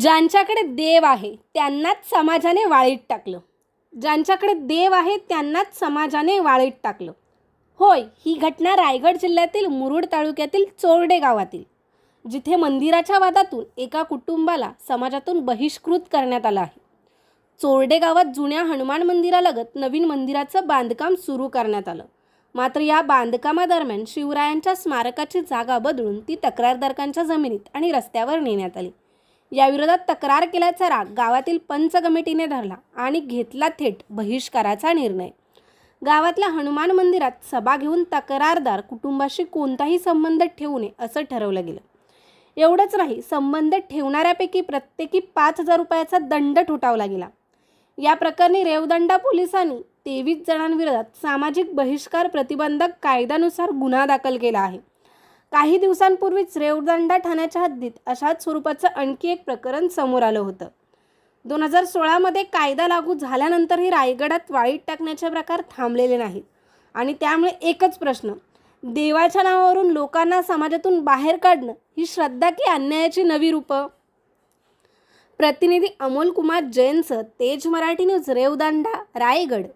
ज्यांच्याकडे देव आहे त्यांनाच समाजाने वाळीत टाकलं. ज्यांच्याकडे देव आहे त्यांनाच समाजाने वाळीत टाकलं. होय ही घटना रायगड जिल्ह्यातील मुरुड तालुक्यातील चोरडे गावातील. जिथे मंदिराच्या वादातून एका कुटुंबाला समाजातून बहिष्कृत करण्यात आलं आहे. चोरडे गावात जुन्या हनुमान मंदिरालगत नवीन मंदिराचं बांधकाम सुरू करण्यात आलं. मात्र या बांधकामादरम्यान शिवरायांच्या स्मारकाची जागा बदलून ती तक्रारदारकांच्या जमिनीत आणि रस्त्यावर नेण्यात आली. याविरोधात तक्रार केल्याचा राग गावातील पंच कमिटीने धरला आणि घेतला थेट बहिष्काराचा निर्णय. गावातल्या हनुमान मंदिरात सभा घेऊन तक्रारदार कुटुंबाशी कोणताही संबंध ठेवू नये असं ठरवलं गेलं. एवढंच नाही संबंध ठेवणाऱ्यापैकी प्रत्येकी पाच हजार रुपयाचा दंड ठोठावला गेला. या प्रकरणी रेवदंडा पोलिसांनी तेवीस जणांविरोधात सामाजिक बहिष्कार प्रतिबंधक कायद्यानुसार गुन्हा दाखल केला आहे. काही दिवसांपूर्वीच रेवदंडा ठाण्याच्या हद्दीत अशाच स्वरूपाचं आणखी एक प्रकरण समोर आलं होतं. दोन हजार सोळामध्ये कायदा लागू झाल्यानंतरही रायगडात वाळीत टाकण्याचे प्रकार थांबलेले नाहीत. आणि त्यामुळे एकच प्रश्न देवाच्या नावावरून लोकांना समाजातून बाहेर काढणं ही श्रद्धा की अन्यायाची नवी रूपं? प्रतिनिधी अमोल कुमार जैनचं तेज मराठी न्यूज रेवदांडा रायगड.